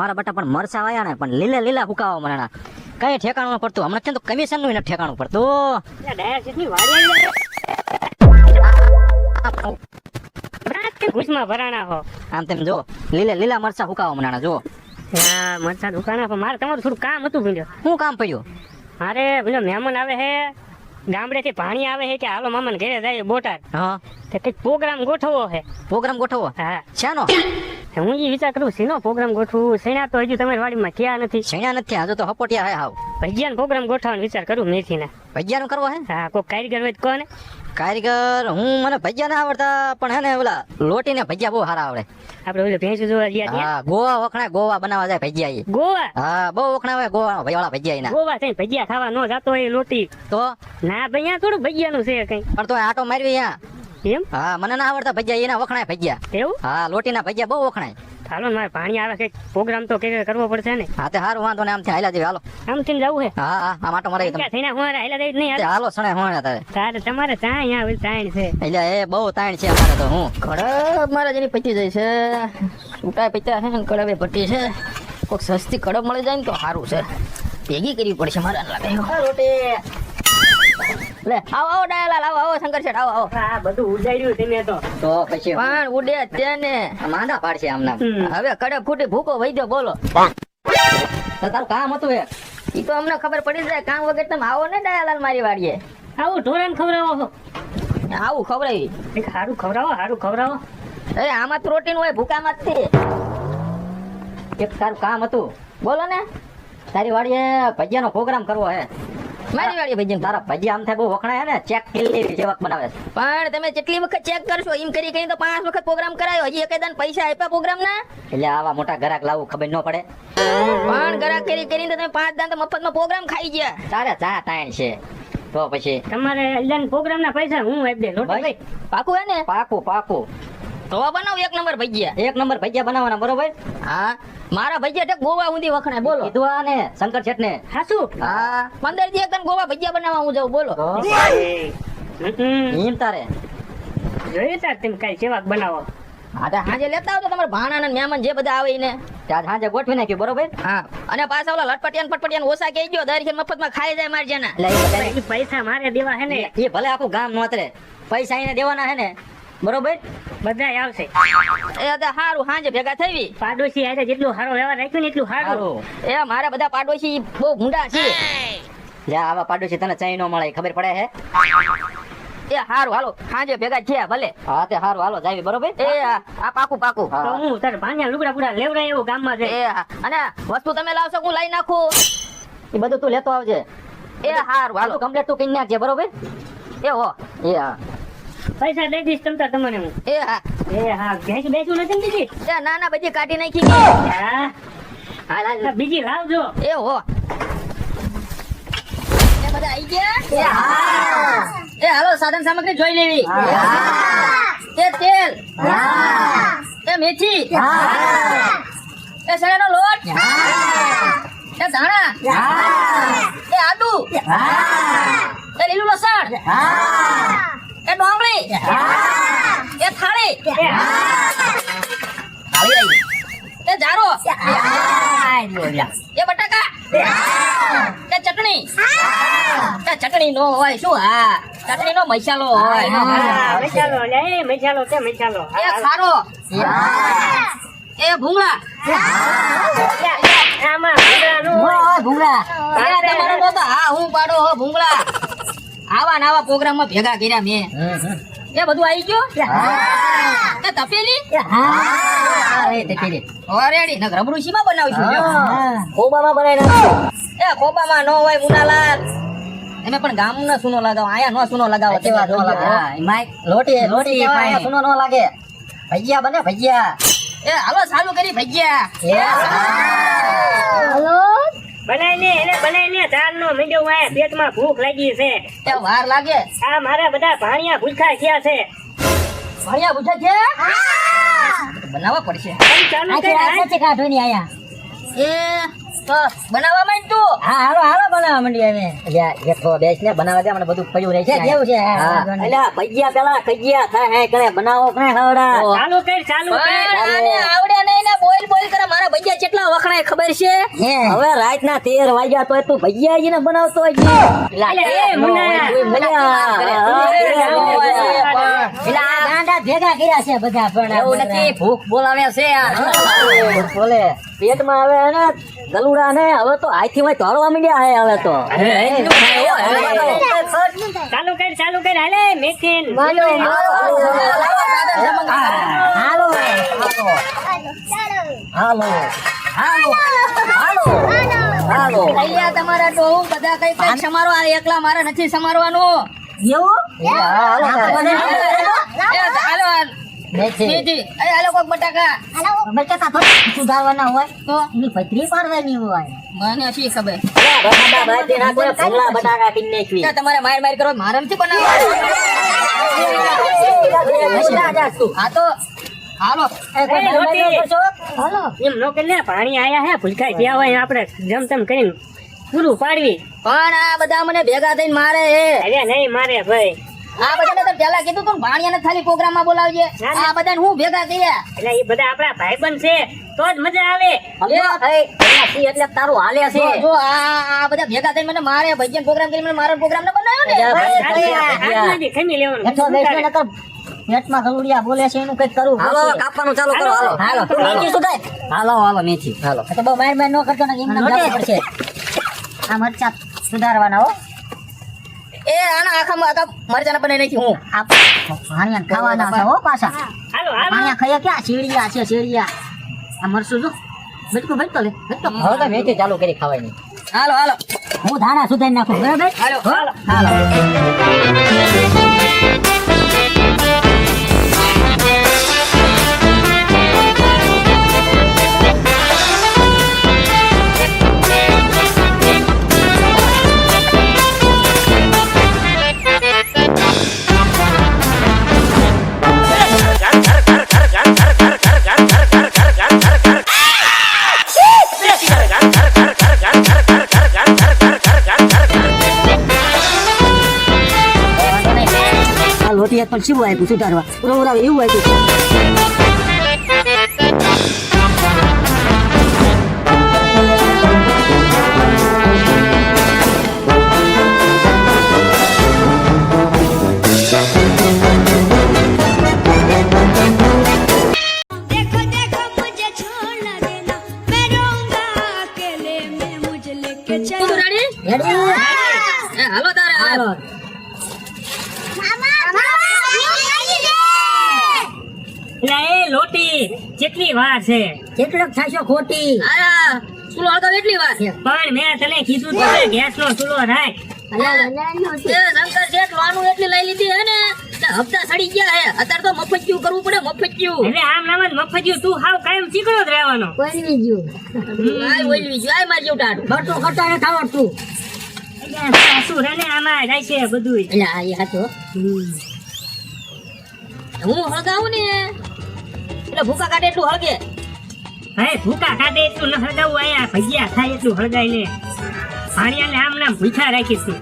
મારા બટા પણ મરસા વાયા ને પણ લીલા લીલા હુકાવા મને કઈ ઠેકાણું ન પડતું. હમણાં કેમ તો કમિશનનું ઠેકાણું પડતું. ઘૂસમાં ભરાણા હો. આમ તેમ જો લીલા લીલા મરસા હુકાવા મનાણા જો હા મરચા દુકાના મારે તમારું થોડું કામ હતું ભીંડો શું કામ પડ્યું? મારે ભીંડો મહેમાન આવે છે ગામડેથી પાણી આવે છે કે હાલો મામાને ઘરે જાય હા. તે કંઈક પ્રોગ્રામ ગોઠવો હે. પ્રોગ્રામ ગોઠવો હા. શાનો? હું એ વિચાર કરું શેનો પ્રોગ્રામ ગોઠવું? શેના તો હજુ તમારી વાડીમાં ક્યાં નથી. છેણ્યા નથી હજુ તો હપોટિયા હે હાવ. ભજીયાનો પ્રોગ્રામ ગોઠવવાનો વિચાર કરું મેથીના. ભજીયાનો કરવો હે? હા કોઈ કારીગર હોય તો કોને કારીગર હું મને ભજીયા ના આવડતા પણ હે ને ઓલા લોટીને ભજીયા બહુ સારા આવડે. આપણે ઓલું ભેંસું જોવા ગયા હા ગોવા વખણાય ગોવા બનાવવા જાય ભજીયા ગોવા? હા બહુ વખણાવે ગોવા વાળા ભજીયા ના ગોવા થઈને ભજીયા ખાવા ન જાતો હોય લોટી. તો? ના ભાઈ અહીંયા થોડું ભજીયાનું છે કઈ. પણ તો આટો મારવી અહીંયા. એમ હા મને ના આવડતા ભજીયા એના વખણાય ભજીયા. એવું? હા લોટીના ભજીયા બહુ વખણાય. હાલો ને મારે પાણી આવે કંઈક પ્રોગ્રામ તો કંઈક કરવો પડશે ને. હા તે હારું વાંધો ને આમથી હાલા જઈએ હાલો. આમ થઈને જવું હે? હા હા આમ માટો મારે તમે. થઈને હું હાલા જઈ નહીં હાલ. હાલો સણે હોણે તારે. તારે તમારે ત્યાં અહીંયા ઓલ તાણ છે. એટલે એ બહુ તાણ છે અમારે તો હું. કડબ મારા જેની પતી જાય છે. છૂટા પીતા છે ને કડબે પટી છે. કોઈક સસ્તી કડબ મળી જાય ને તો સારું છે. ભેગી કરવી પડશે મારે લાગે. હા, રોટી. લે આવો આવો ડાયાલાલ આવો આવો શંકર શેઠ આવો આવો. આ બધું ઉજાડ્યું તમે તો. તો પછી પણ ઉડે તેને. માંદા પાડશે આમના. હવે કડે ફૂટી ભૂકો વૈદ્ય બોલો. તો તારું કામ હતું એ? ઈ તો અમને ખબર પડી જાય કામ વગર તમે આવો ને ડાયલાલ મારી વાડીએ. આવું ઢોરણ ખવડાવો આવું ખવડાવી. એક હારું ખવડાવો સારું ખવડાવો. અરે આમાં પ્રોટીન હોય ભૂકામાં જ થી એક તારું કામ હતું. બોલો ને. તારી વાડીએ ભજીયાનો પ્રોગ્રામ કરવો હે. મારી વાડીએ ભજીયા તારા ભજીયા આમ થાય બહુ વખણાય ને ચેક કેલી જેવક બનાવે છે. પણ તમે જેટલી વખત ચેક કરશો એમ કરી કરીને તો પાંચ વખત પ્રોગ્રામ કરાયો. હજી એક દાન પૈસા આપ્યા પ્રોગ્રામ ના? એટલે આવા મોટા ગ્રાહક લાવવું ખબર ન પડે. પણ ગરાક કરી કરીને તો તમે પાંચ દાન તો મફતમાં પ્રોગ્રામ ખાઈ ગયા. તારે ચા તાણ છે. તો પછી તમારે પ્રોગ્રામ ના પૈસા હું આપી દે લોટી ભાઈ. પાકું હે ને? પાકું પાકું. તો બનાવ એક નંબર ભજીયા. એક નંબર ભજીયા બનાવવાના બરોબર? હા. મારા ભજીયા ટેક ગોવા ઊંધી વખણાય બોલો. કીધું આ ને શંકર શેઠ ને હાસુ હા. પંદર દી એક ગોવા ભજીયા બનાવવા હું જાઉં બોલો. હમ. તારે. જોયું તાર તેમ કઈ સેવા બનાવો. હા તો હાજે લેતા આવજો તમારા ભાણા ને મહેમાન જે બધા આવે એને ત્યાં સાંજે ગોઠવી નાખ્યું બરોબર? હા. અને પાછા ઓલા લટપટિયાન પટપટિયાન ઓછા કહી ગયો દર મફતમાં ખાઈ જાય મારી જેના. પૈસા મારે દેવા હે ને. એ ભલે આખું ગામ નોતરે. પૈસા એને દેવાના હે ને. બરોબર? બધા આવશે. એ તો સારું હાંજે ભેગા થઈ પાડોશી હારે જેટલું સારો વ્યવહાર રાખ્યો ને એટલું સારું એ મારા બધા પાડોશી બહુ ભૂંડા છે. જા આવા પાડોશી તને ચાઈ નો મળે ખબર પડે હે? એ હારું હાલો હાંજે ભેગા થયા ભલે. હા તે હારું હાલો જાવી બરોબર? એ આ પાકું પાકું. હું. તારે ભાણિયા લુગડા પૂરા લેવડાય એવું ગામમાં છે. એ અને વસ્તુ તમે લાવશો હું લઈ નાખું? એ બધું તું લેતો આવજે. એ હારું હાલો. હાલો કમ્પ્લેટ તું કઈ નાખજે બરોબર? એ હો. એ હા. પૈસા દઈ દઈશ તમતા તમને હું. એ હા. એ હા ભેંસ બેસું નથી ને દીધી એ ના ના બધી કાઢી નાખી. ગઈ. હા? હાલ બીજી લાવજો એ હો. એ બધા આઈ ગયા? એ હાલો સાધન સામગ્રી જોઈ લેવી. એ તેલ. એ મેથી. એ સળાનો લોટ. એ ધાણા. એ આદુ. એ લીલું લસણ. એ ડોંગળી. એ થાળી. થાળી. એ જારો. એ બટાકા. એ ચટણી એ ચટણી. નો હોય શું? હા. ચટણી નો મસાલો હોય. હા, મસાલો લે. મસાલો તે મસાલો. એ ખારો. એ ભૂંગળા. ભૂંગળા. તમારો નહોતો. હા હું પાડો હો ભૂંગળા. આવા નવા આવા પ્રોગ્રામમાં ભેગા કર્યા મેં. એ બધું આવી ગયું? એ તપેલી. ઓરેડી નક રબડું શીમાં બનાવશું જો. ખોબામાં બનાવી એ ખોબામાં નો હોય મુનાલાલ. તમે પણ ગામ નો સુનો લગાવો. આયા નો સુનો લગાવો. તેવા નો લગાવો? માઈક લોટી લોટી સુનો નો લાગે. ભજીયા બને ભજીયા. એ હાલો ચાલુ કરી ભજીયા. બનાઈ લે એને બનાઈ લે ચાર નો મીડિયો આયા પેટમાં ભૂખ લાગી છે. એ વાર લાગે. આ મારા બધા ભાણિયા ભૂખા થયા છે. ભણ્યા પૂછે છે બનાવવા પડશે. ચાલુ કરી એ તો બનાવવા માંડ તું? હા હાલો હાલો બનાવવા માંડીએ અમે એટલે એક બેસ ને બનાવવા દે મને બધું પડ્યું રહે છે કેવું છે હા ભજીયા પેલા કજિયા થાય હે કરે બનાવો કરે હવડા ચાલુ કર ચાલુ કર પણ આને આવડે નહીં ને બોલ બોલ ભજીયા કેટલા વખણાય ખબર છે હવે રાત ના તેર વાગ્યા તો તું ભૈયાજી ને બનાવતો ભેગા કર્યા છે બધા પણ એવું નથી ભૂખ બોલાવે છે બોલે પેટમાં હવે ને ગલુડા ને હવે તો હાથી માં ધોરવા માંડ્યા હે હવે તો ચાલુ કર ચાલુ કર હાલે મેથીન હાલો હાલો હાલો હાલો અહીંયા તમારા ડોહું બધા કઈ કઈ સમારો આ એકલા મારે નથી સમારવાનો એવું હાલો હાલો મેથી મેથી એ હાલો કોક બટાકા બટાકા સુધારવાના હોય તો એની પથરી પાડવાની હોય મને શી ખબર બટાકા બાજી નાખો ભૂંગળા બટાકા કિન નાખવી કે તમારે માર માર કરો મારે નથી બનાવવાનું હા તો હાલો. એ કોઈ એ, રોટી. ધંધો કરશો? હાલો. એમ નો કે પાણી આયા હે ભૂલકાઈ ગયા હોય આપણે જમ તેમ કરીને પૂરું પાડવી. પણ આ બધા મને ભેગા થઈને મારે હે. અરે નહીં મારે ભાઈ. આ બધાને તો પેલા કીધું તું ભાણિયાને ખાલી પ્રોગ્રામમાં બોલાવજે. ના, ના. આ બધાને હું ભેગા કર્યા એટલે એ બધા આપણા ભાઈબંધ છે તો જ મજા આવે. એટલે તારું હાલે છે. જો આ આ બધા ભેગા થઈને મને મારે ભજન પ્રોગ્રામ કરી મને મારો પ્રોગ્રામ ન બનાવ્યો ને? પેટમાં ગલુડિયા બોલે છે એનું કંઈક કરવું હાલો કાપવાનું ચાલુ કરો હાલો હાલો. મેથી શું થાય? હાલો હાલો મેથી. હાલો. તો બહુ માર માર ન કરજો ને એમને જાવું પડશે. આ મરચા સુધારવાના હો. એ આના આખા આખા મરચાના બનાવી નાખી હું. આ ભાણિયા ખાવાના છે હો પાછા. હાલો હાલો. ભાણિયા ખાયા ક્યાં? શેરડિયા છે શેરડિયા. આ મરસું જો. બેટકો બેટકો લે બેટકો હવે તો મેથી ચાલુ કરી ખાવાની. હાલો હાલો. હું ધાણા સુધારી નાખું બરાબર? હાલો હાલો. હાલો. પણ શું આપ્યું સુધારવા રોવરાવે એવું આપ્યું વાર છે. કેટલોક થશો ખોટી. આ ચૂલો હળગાવ એટલી વાર પણ મેં તને કીધું તો ગેસ નો ચૂલો રાખ. શંકર શેઠ વાનું એટલી લઈ લીધી હે ને. હપ્તા સડી ગયા હે. અત્યારે તો મફતિયું કરવું પડે મફતિયું. એટલે આમ નામ જ તું હાવ કાયમ ચીકણો જ રહેવાનો. આય ઓલવી ગયું. આય માર જેવું ટાઢું. બટું સાસુ રે ને આમાં જાય છે બધું એટલે આ એ હું હળગાવું ને? એટલે ભૂકા કાઢે એટલું હળગે હવે ભૂકા કાઢે એટલું ન હળગાવું અહીંયા ભજીયા ખાય એટલું હળગાય ને ભાણિયાને આમ નામ ભૂખા રાખીશું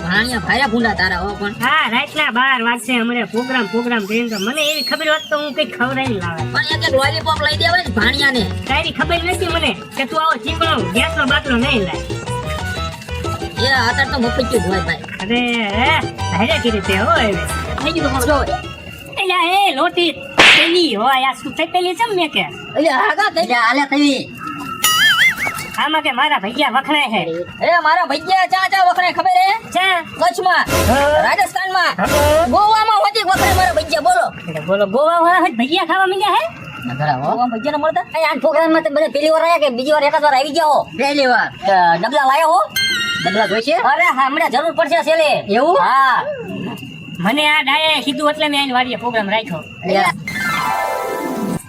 ભાણિયા ભાયા ભૂંડા તારા હો પણ હા રાતના બાર વાગશે હમણાં પ્રોગ્રામ પ્રોગ્રામ કરીને તો મને એવી ખબર હોત તો હું કઈ ખવડાવી લાવે પણ એક લોલીપોપ લઈ દેવાય ને ભાણિયાને તારી ખબર નથી મને કે તું આવો ચીકણો ગેસ નો બાટલો નહીં લાય એ અત્યારે તો મફતિયું જ હોય ભાઈ અરે હેરે કરી રીતે હોય થઈ ગયું તમારું જો એ લોટી પેલી હોય આ શું થઈ પેલી છે મેં કે? હાલે થવી આમાં કે મારા ભૈયા વખણાય હે એ મારા ભૈયા ચા ચા વખણાય ખબર હે? ચા? કચ્છમાં રાજસ્થાનમાં. ગોવામાં હોતી વખણાય મારા ભૈયા બોલો. બોલો ગોવા વાળા ખાવા હે? ગોવામાં ભૈયા અહીં આ પ્રોગ્રામમાં તમે બધા પહેલી વાર આવ્યા કે બીજી વાર એકાદ વાર આવી ગયા હો? પહેલી વાર. તો ડબલા લાયા હો? ડબલા જોઈશે અરે હમણાં જરૂર પડશે એવું? હા. મને આ ડાયે કીધું એટલે મેં આની વાડીએ પ્રોગ્રામ રાખ્યો.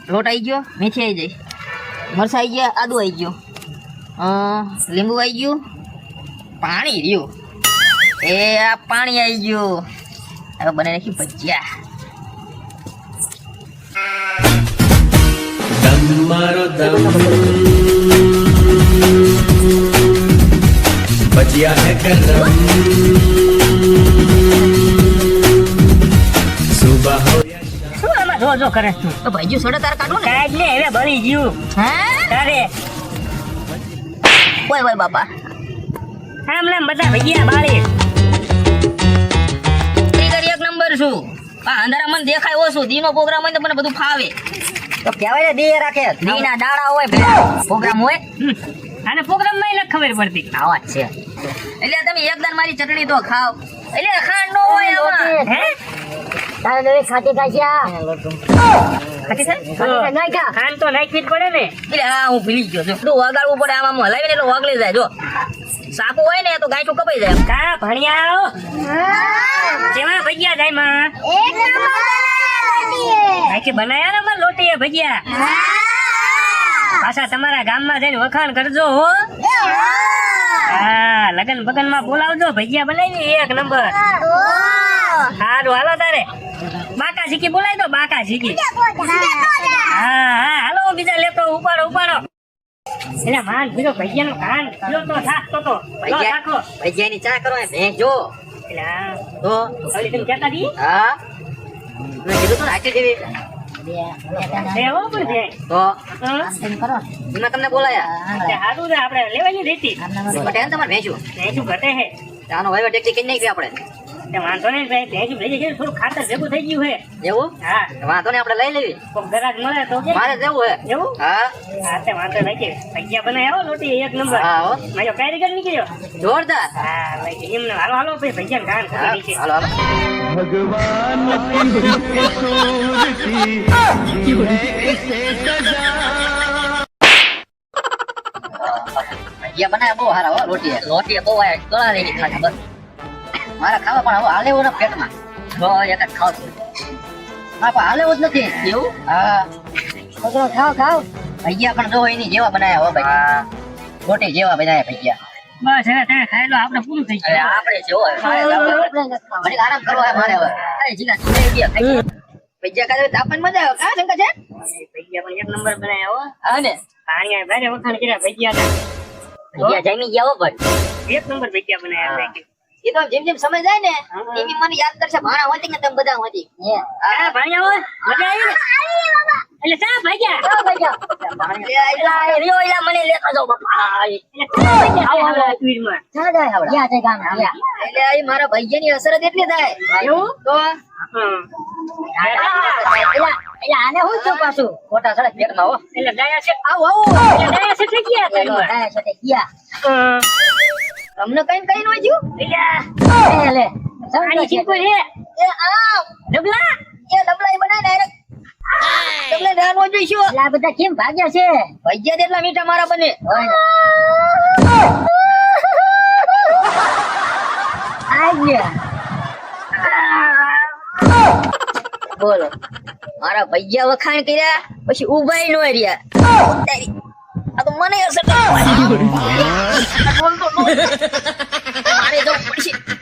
લોટ આવી ગયો, મેથી આવી જાય મરસા આવી ગયા, આદુ આવી ગયું. લીંબુ આવી ગયું. પાણી રહ્યું. એ આ પાણી આવી ગયું. હવે બને રાખી ભજીયા. સુબહ જો કરે તું. તો ભાઈજી સોડા તાર કાઢો ને? કાઢ ને હવે બળી ગયું. હે? તારે. ઓય ઓય બાપા. આમ લેમ બધા ભૈયા બાળી. સ્પીકર એક નંબર છું. આ અંધારા મને દેખાય ઓછું દીનો પ્રોગ્રામ હોય તો મને બધું ફાવે. તો કહેવાય ને દે રાખે. દીના ડાળા હોય પ્રોગ્રામ હોય. અને પ્રોગ્રામમાં નથી ખબર પડતી. આવા છે. એટલે તમે એકદમ મારી ચટણી તો ખાવ. એટલે ખાંડ નો હોય આમાં. હે તારે નવી ખાતી ખાશિયા ખાટી થાય? ખાન તો નાખવી જ પડે ને. એટલે હા હું ભૂલી ગયો છું. બધું વગાડવું પડે આમાં આમ હલાવીને એટલે વગળી જાય જો. સાકુ હોય ને તો ગાંઠું કપાઈ જાય. કા ભણિયા કેવા ભજીયા જાય માં? નાખી બનાયા ને માં લોટીએ ભજીયા? પાછા તમારા ગામમાં જઈને વખાણ કરજો હો. હા. લગન બગનમાં બોલાવજો ભજીયા બનાવી એક નંબર. સારું હાલો તારે. બાકા શીખી બોલાય તો બાકા શીખી હા હા હાલો બીજા લેતો ઉપાડો ઉપાડો. એટલે માન બીજો ભૈયા નો કાન જો તો થાકતો તો લો ભૈયા ની ચા કરો એ જો. તો ખાલી તમે કહેતા દી? હા. મેં કીધું તો હાચી દેવી હા? તમને બોલાયા? આપણે લેવાની પટેલ તમારે ભેંચું ભેંસું ઘટે છે આનો વહીવટ એકલી કરી નાખ્યું આપણે. વાંધો નહીં થોડું ખાતર ભેગું થઈ ગયું લઈ લેવી. મારે જવું છે એવું? હા. ભાઈ એમને હાલો ભાઈ ભૈયા બનાવ્યા બહુ હારા હો રોટી રોટી બહુ આયા બસ. મારા ખાવા પણ હવે હાલેવો ને પેટમાં. જો એક જ ખાવ છું. હા પણ હાલેવો જ નથી. એવું? હા. ખાવ ખાવ. ભૈયા પણ જો એની જેવા બનાયા હો ભાઈ. રોટી જેવા બનાયા ભૈયા બસ હવે તમે ખાઈ લો આપણે પૂરું થઈ ગયું. આપણે જો મારે જવું હે. ઘડીક આરામ કરવો હે મારે હવે. અરે જીગા તું લઈ ગયા ખાઈ ભજીયા ખાધા મજા આવે. કા શંકર છે ભજીયા પણ એક નંબર બનાવ્યા હો. હા ને? પાણી ભારે વખાણ કર્યા ભજીયા ના ભજીયા ગયા હો ભાઈ. એક નંબર ભજીયા બનાવ્યા ભાઈ એ તો જેમ જેમ સમય જાય ને એમ એમ મને યાદ કરશે ભાણા હોતી કે તમે બધા હોતી? હા. ભાણિયા હોય મજા આવી ને? એટલે સા ભાગ્યા? એલા, રિયો એલા મને લેતા જાવ બાપા. એટલે આ મારા ભાઈયાની અસર જ એટલી થાય. એવું? તો? એટલે આને હું છું પાછું? મોટા સડક પેટમાં હો. ડાયા છે આવો આવો. એટલે ડાયા છે થઈ ગયા. ડાયા સાથે ગયા તમને કઈ કઈ નો થયું એટલે લે આની ચીપકો છે. એ આ ડબલા? એ ડબલાઈ બનાય ડાયરેક્ટ તમને રાનો જોઈશું આ બધા કેમ ભાગ્યા છે? ભજીયા જેટલા મીઠા મારા બને. બોલો. મારા ભૈયા વખાણ કર્યા પછી ઉભાઈ નો રહ્યા. તો મને અસર. બોલતો. મારે જવું પડશે